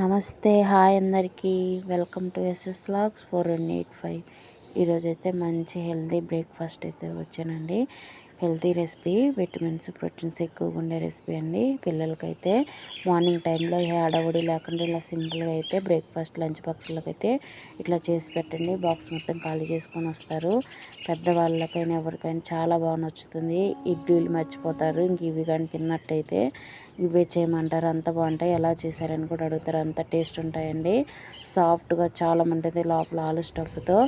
నమస్తే హాయ్ అందరికీ. Welcome to SS logs four one eight five. ఈరోజైతే మంచి హెల్దీ బ్రేక్ఫాస్ట్ అయితే వచ్చానండి. హెల్తీ రెసిపీ విటమిన్స్ ప్రోటీన్స్ ఎక్కువగా ఉండే రెసిపీ అండి. పిల్లలకైతే మార్నింగ్ టైంలో ఏ లేకుండా ఇలా సింపుల్గా అయితే బ్రేక్ఫాస్ట్ లంచ్ బాక్స్లకైతే ఇట్లా చేసి పెట్టండి. బాక్స్ మొత్తం ఖాళీ చేసుకొని వస్తారు. పెద్దవాళ్ళకైనా ఎవరికైనా చాలా బాగా నచ్చుతుంది. ఇడ్లీలు మర్చిపోతారు. ఇంక ఇవి కానీ తిన్నట్టయితే ఇవే చేయమంటారు. అంత బాగుంటాయి. ఎలా చేశారని కూడా అడుగుతారు. అంత టేస్ట్ ఉంటాయండి. సాఫ్ట్గా చాలా ఉంటుంది లోపల ఆలు స్టఫ్తో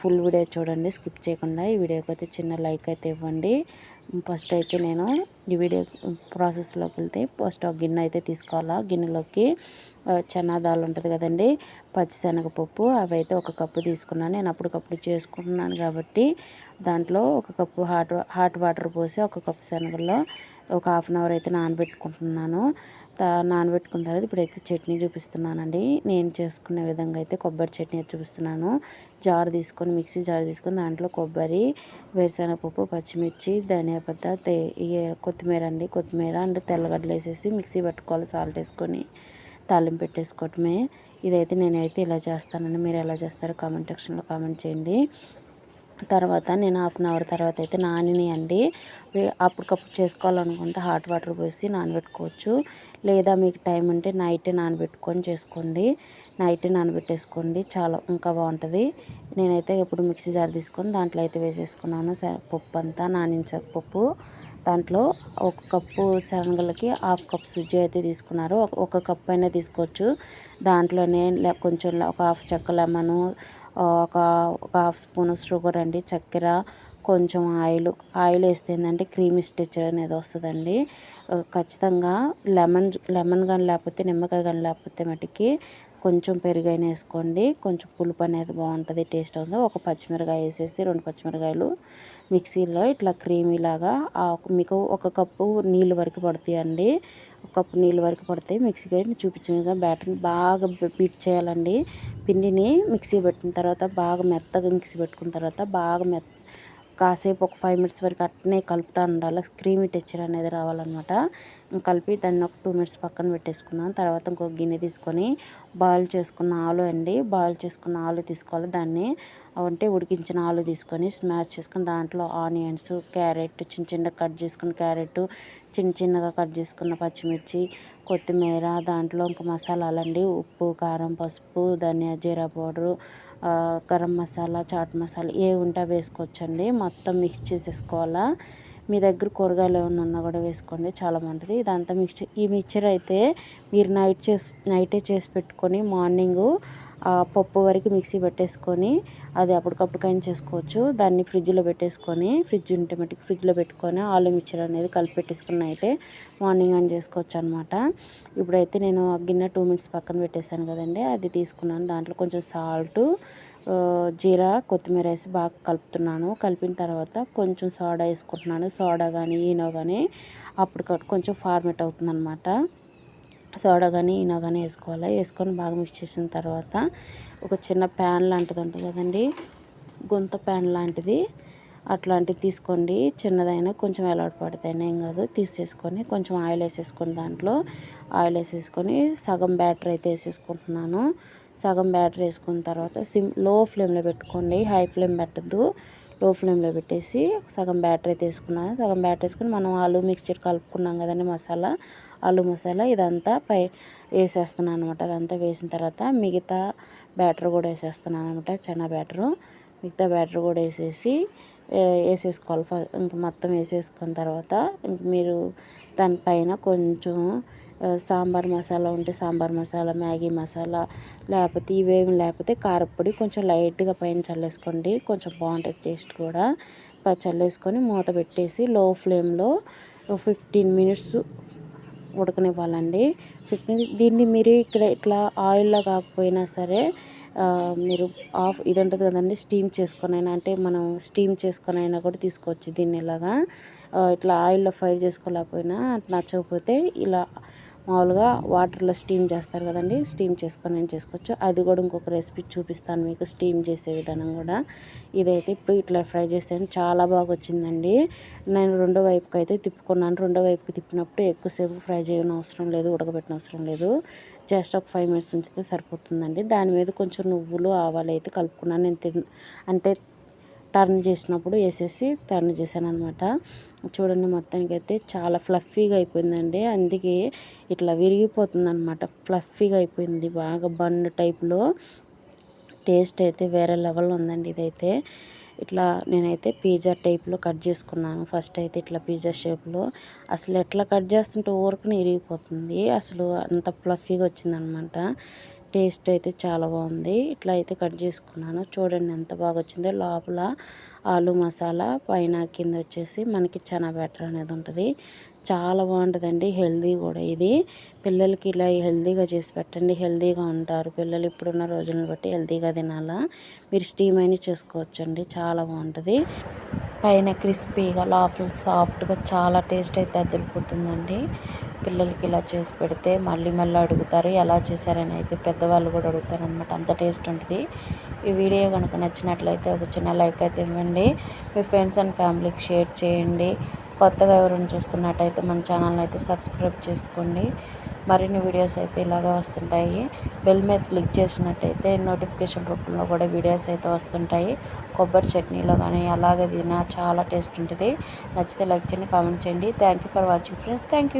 ఫుల్ వీడియో చూడండి స్కిప్ చేయకుండా ఈ వీడియోకి అయితే చిన్న లైక్ అయితే ఇవ్వండి. ఫస్ట్ అయితే నేను ఈ వీడియో ప్రాసెస్లోకి వెళ్తే ఫస్ట్ ఒక గిన్నె అయితే తీసుకోవాలా? గిన్నెలోకి చనాదాలు ఉంటుంది కదండి పచ్చిశనగపప్పు అవి అయితే ఒక కప్పు తీసుకున్నాను నేను అప్పటికప్పుడు చేసుకుంటున్నాను కాబట్టి దాంట్లో ఒక కప్పు హాట్ హాట్ వాటర్ పోసి ఒక కప్పు శనగల్లో ఒక హాఫ్ అన్ అవర్ అయితే నానబెట్టుకుంటున్నాను. నానబెట్టుకున్న తర్వాత ఇప్పుడైతే చట్నీ చూపిస్తున్నానండి. నేను చేసుకునే విధంగా అయితే కొబ్బరి చట్నీ చూపిస్తున్నాను. జార్ తీసుకొని మిక్సీ జార్ తీసుకొని దాంట్లో కొబ్బరి వేరుశనగపప్పు పచ్చిమిర్చి ధనియా పత్త కొత్తిమీర అండి. కొత్తిమీర అండ్ తెల్లగడ్డలు వేసేసి మిక్సీ పెట్టుకోవాలి. సాల్ట్ వేసుకొని తాలింపు పెట్టేసుకోవటమే. ఇదైతే నేనైతే ఇలా చేస్తానండి. మీరు ఎలా చేస్తారో కామెంట్ సెక్షన్లో కామెంట్ చేయండి. తర్వాత నేను హాఫ్ అన్ అవర్ తర్వాత అయితే నానినాయండి అప్పటికప్పుడు చేసుకోవాలనుకుంటే హాట్ వాటర్ పోసి నానబెట్టుకోవచ్చు. లేదా మీకు టైం ఉంటే నైట్ నానబెట్టుకొని చేసుకోండి. నైట్ నానబెట్టేసుకోండి. చాలా ఇంకా బాగుంటుంది. నేనైతే ఇప్పుడు మిక్సీ జార్ తీసుకొని దాంట్లో అయితే వేసేసుకున్నాను. పప్పు అంతా నానిన పప్పు. దాంట్లో ఒక కప్పు శనగలకి హాఫ్ కప్ సుజ్జి అయితే తీసుకున్నారు. ఒక కప్ అయినా తీసుకోవచ్చు. దాంట్లోనే కొంచెం ఒక హాఫ్ చెక్క లెమను ఒక ఒక హాఫ్ స్పూన్ షుగర్ అండి చక్కెర కొంచెం ఆయిల్. ఆయిల్ వేస్తే ఏంటంటే క్రీమీ స్టిచర్ అనేది వస్తుందండి. ఖచ్చితంగా లెమన్ లెమన్ కానీ లేకపోతే నిమ్మకాయ కానీ లేకపోతే మటుకి కొంచెం పెరుగైనా వేసుకోండి. కొంచెం పులుపు అనేది బాగుంటుంది టేస్ట్ ఉంది ఒక పచ్చిమిరకాయ వేసేసి రెండు పచ్చిమిరకాయలు మిక్సీలో ఇట్లా క్రీమీలాగా మీకు ఒక కప్పు నీళ్ళు వరకు పడుతాయండి ఒక కప్పు నీళ్ళు వరకు పడతాయి మిక్సీకి చూపించిన బ్యాటర్ని బాగా బీట్ చేయాలండి. పిండిని మిక్సీ పెట్టిన తర్వాత బాగా మెత్తగా మిక్సీ పెట్టుకున్న తర్వాత బాగా మెత్త కాసేపు ఒక ఫైవ్ మినిట్స్ వరకు అట్నే కలుపుతూ ఉండాలి. క్రీమీ టెక్చర్ అనేది రావాలన్నమాట. కలిపి దాన్ని ఒక టూ మినిట్స్ పక్కన పెట్టేసుకున్నాను తర్వాత ఇంకో గిన్నె తీసుకొని బాయిల్ చేసుకున్న ఆలు అండి. బాయిల్ చేసుకున్న ఆలు తీసుకోవాలి. దాన్ని అంటే ఉడికించిన ఆలు తీసుకొని స్మాష్ చేసుకుని దాంట్లో ఆనియన్స్ క్యారెట్ చిన్న చిన్నగా కట్ చేసుకున్న క్యారెట్ చిన్న చిన్నగా కట్ చేసుకున్న పచ్చిమిర్చి కొత్తిమీర దాంట్లో ఇంకా మసాలాలండి. ఉప్పు కారం పసుపు ధనియా జీరా పౌడరు గరం మసాలా చాట్ మసాలా ఏ ఉంటే వేసుకోవచ్చండి. మొత్తం మిక్స్ చేసేసుకోవాలా. మీ దగ్గర కూరగాయలు ఏమైనా ఉన్నా కూడా వేసుకోండి. చాలా బాగుంటుంది. ఇదంతా మిక్చర్ ఈ మిక్చర్ అయితే మీరు నైట్ చేసి నైటే చేసి పెట్టుకొని మార్నింగ్ పప్పు వరకు మిక్సీ పెట్టేసుకొని అది అప్పటికప్పటికైనా చేసుకోవచ్చు. దాన్ని ఫ్రిడ్జ్లో పెట్టేసుకొని ఫ్రిడ్జ్ ఉంటే మటుకు ఫ్రిడ్జ్లో పెట్టుకొని ఆలు మిక్చర్ అనేది కలిపి పెట్టేసుకున్న అయితే మార్నింగ్ అని చేసుకోవచ్చు అనమాట ఇప్పుడైతే నేను గిన్నె టూ మినిట్స్ పక్కన పెట్టేశాను కదండి. అది తీసుకున్నాను. దాంట్లో కొంచెం సాల్ట్ జీరా కొత్తిమీర వేసి బాగా కలుపుతున్నాను. కలిపిన తర్వాత కొంచెం సోడా వేసుకుంటున్నాను. సోడా కానీ ఈనో కానీ అప్పుడు కొంచెం ఫార్మేట్ అవుతుందన్నమాట. సోడా కానీ ఈనో కానీ వేసుకోవాలి. వేసుకొని బాగా మిక్స్ చేసిన తర్వాత ఒక చిన్న ప్యాన్ లాంటిది ఉంటుంది కదండి గుంత ప్యాన్ లాంటిది. అట్లాంటివి తీసుకోండి. చిన్నదైనా కొంచెం ఎలాట్ పడితేనే ఏం కాదు. తీసేసుకొని కొంచెం ఆయిల్ వేసేసుకొని దాంట్లో ఆయిల్ వేసేసుకొని సగం బ్యాటర్ అయితే వేసేసుకుంటున్నాను. సగం బ్యాటర్ వేసుకున్న తర్వాత సిమ్లో ఫ్లేమ్లో పెట్టుకోండి. హై ఫ్లేమ్ పెట్టద్దు. లో ఫ్లేమ్లో పెట్టేసి సగం బ్యాటర్ అయితే వేసుకున్నాను సగం బ్యాటర్ వేసుకుని మనం ఆలు మిక్స్చర్ కలుపుకున్నాం కదండి మసాలా. ఆలు మసాలా ఇదంతా పై వేసేస్తున్నాను అనమాట అదంతా వేసిన తర్వాత మిగతా బ్యాటర్ కూడా వేసేస్తున్నాను అనమాట చనా బ్యాటరు. మిగతా బ్యాటర్ కూడా వేసేసి వేసేసుకోవాలి. ఇంక మొత్తం వేసేసుకున్న తర్వాత ఇంక మీరు దానిపైన కొంచెం సాంబార్ మసాలా ఉంటే సాంబార్ మసాలా మ్యాగీ మసాలా లేకపోతే ఇవేమి లేకపోతే కారపొడి కొంచెం లైట్గా పైన చల్లేసుకోండి. కొంచెం బాగుంటుంది టేస్ట్ కూడా. చల్లేసుకొని మూత పెట్టేసి లో ఫ్లేమ్లో ఫిఫ్టీన్ మినిట్స్ ఉడకనివ్వాలండి. ఫిఫ్టీన్ దీన్ని మీరు ఇక్కడ ఇట్లా ఆయిల్లో కాకపోయినా సరే మీరు ఆఫ్ ఇది ఉంటుంది కదండి స్టీమ్ చేసుకొని అయినా అంటే మనం స్టీమ్ చేసుకొని అయినా కూడా తీసుకోవచ్చు దీన్ని ఇలాగా. ఇట్లా ఆయిల్లో ఫ్రై చేసుకోలేకపోయినా నచ్చకపోతే ఇలా మామూలుగా వాటర్లో స్టీమ్ చేస్తారు కదండి స్టీమ్ చేసుకొని నేను చేసుకోవచ్చు. అది కూడా ఇంకొక రెసిపీ చూపిస్తాను మీకు స్టీమ్ చేసే విధానం కూడా. ఇదైతే ఇప్పుడు ఇట్లా ఫ్రై చేసాను చాలా బాగా వచ్చిందండి. నేను రెండో వైపుకి అయితే తిప్పుకున్నాను. రెండో వైపుకి తిప్పినప్పుడు ఎక్కువసేపు ఫ్రై చేయడం అవసరం లేదు ఉడకబెట్టిన అవసరం లేదు. జస్ట్ ఒక ఫైవ్ మినిట్స్ ఉంచితే సరిపోతుందండి. దాని మీద కొంచెం నువ్వులు ఆవాలు అయితే కలుపుకున్నాను. నేను తిన్ అంటే టర్న్ చేసినప్పుడు వేసేసి టర్న్ చేశాను అనమాట చూడండి మొత్తానికి అయితే చాలా ఫ్లఫీగా అయిపోయిందండి. అందుకే ఇట్లా విరిగిపోతుంది అనమాట ఫ్లఫీగా అయిపోయింది. బాగా బన్ టైప్లో. టేస్ట్ అయితే వేరే లెవెల్లో ఉందండి ఇదైతే. ఇట్లా నేనైతే పిజ్జా టైప్లో కట్ చేసుకున్నాను. ఫస్ట్ అయితే ఇట్లా పిజ్జా షేప్లో. అసలు ఎట్లా కట్ చేస్తుంటే ఊరికి ఇరిగిపోతుంది అసలు అంత ఫ్లఫీగా వచ్చిందనమాట టేస్ట్ అయితే చాలా బాగుంది. ఇట్లా అయితే కట్ చేసుకున్నాను. చూడండి ఎంత బాగా వచ్చిందో. లోపల ఆలు మసాలా పైన కింద వచ్చేసి మనకి చాలా బెటర్ అనేది ఉంటుంది. చాలా బాగుంటుందండి. హెల్దీ కూడా ఇది. పిల్లలకి ఇలా హెల్దీగా చేసి పెట్టండి. హెల్దీగా ఉంటారు. పిల్లలు ఇప్పుడున్న రోజులను బట్టి హెల్దీగా తినాలా. మీరు స్టీమ్ అయినా చేసుకోవచ్చండి. చాలా బాగుంటుంది. పైన క్రిస్పీగా లోపల సాఫ్ట్గా చాలా టేస్ట్ అయితే అదిరిపోతుందండి పిల్లలకి ఇలా చేసి పెడితే మళ్ళీ మళ్ళీ అడుగుతారు ఎలా చేశారని అయితే పెద్దవాళ్ళు కూడా అడుగుతారు అనమాట అంత టేస్ట్ ఉంటుంది. ఈ వీడియో కనుక నచ్చినట్లయితే ఒక చిన్న లైక్ అయితే ఇవ్వండి. మీ ఫ్రెండ్స్ అండ్ ఫ్యామిలీకి షేర్ చేయండి. కొత్తగా ఎవరైనా చూస్తున్నట్టయితే మన ఛానల్ని అయితే సబ్స్క్రైబ్ చేసుకోండి. మరిన్ని వీడియోస్ అయితే ఇలాగే వస్తుంటాయి. బెల్ మీద క్లిక్ చేసినట్టయితే నోటిఫికేషన్ రూపంలో కూడా వీడియోస్ అయితే వస్తుంటాయి. కొబ్బరి చట్నీలో కానీ అలాగే తినా చాలా టేస్ట్ ఉంటుంది. నచ్చితే లైక్ చేయండి కామెంట్ చేయండి. Thank for watching friends thank